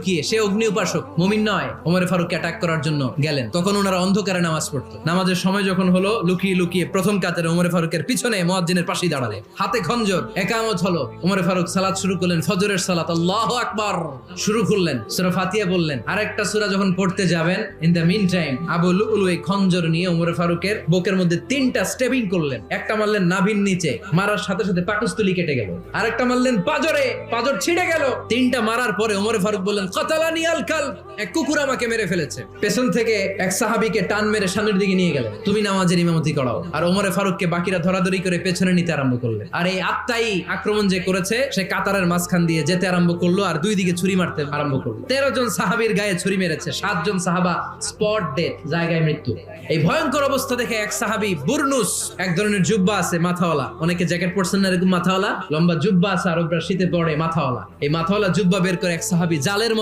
লুকিয়ে সে অগ্নি উপাসক, মুমিন নয়। ওমরে ফারুক অ্যাটাক করার জন্য গেলেন। তখন ওনারা অন্ধকারে নামাজ পড়তো। নামাজের সময় যখন হলো, লুকিয়ে লুকিয়ে প্রথম কাতারে ওমরে ফারুকের পিছনে মুয়াজ্জিনের পাশেই দাঁড়ালে। হাতে খঞ্জর, একামত হলো। ওমরে ফারুক সালাত শুরু করলেন, ফজরের সালাত, আল্লাহু আকবার! শুরু করলেন, সূরা ফাতিহা বললেন আরেকটা সূরা যখন পড়তে যাবেন in the meantime Abu Lulu এই খঞ্জর নিয়ে ওমরে ফারুকের বুকের মধ্যে তিনটা স্টেপিং করলেন। একটা মারলেন নাভির নিচে, মারার সাথে সাথে পাকস্থলী কেটে গেল। আরেকটা মারলেন পাজরে, পাজর ছিঁড়ে গেল। তিনটা মারার পরে ওমরে ফারুক বললেন কতালানি এক কুকুর আমাকে মেরে ফেলেছে। পেছন থেকে এক সাহাবীকে টান মেরে সামনের দিকে নিয়ে তুমি নামাজের ইমামতি করাও। আর ওমরে ফারুককে বাকিরা ধরাধরি করে পেছনে নিতে আরম্ভ আর এই আত্মাই আক্রমণ যে করেছে, সে কাতারের মাঝখান দিয়ে যেতে আরম্ভ করল আর দুই দিকে ছুরি মারতে আরম্ভ করল। তেরো জন সাহাবীর গায়ে ছুরি মেরেছে। সাতজন সাহাবা স্পট ডেথ, জায়গায় মৃত্যু। এই ভয়ঙ্কর অবস্থা দেখে এক সাহাবি বুরনুস, এক ধরনের জুব্বা আছে, মাথাওয়ালা। অনেকে জ্যাকেট পরছেন না এরকম মাথাওয়ালা। লম্বা জুব্বা আছে আর শীতে পড়ে মাথাওয়ালা। এই মাথাওয়ালা জুব্বা বের করে এক সাহাবী জালের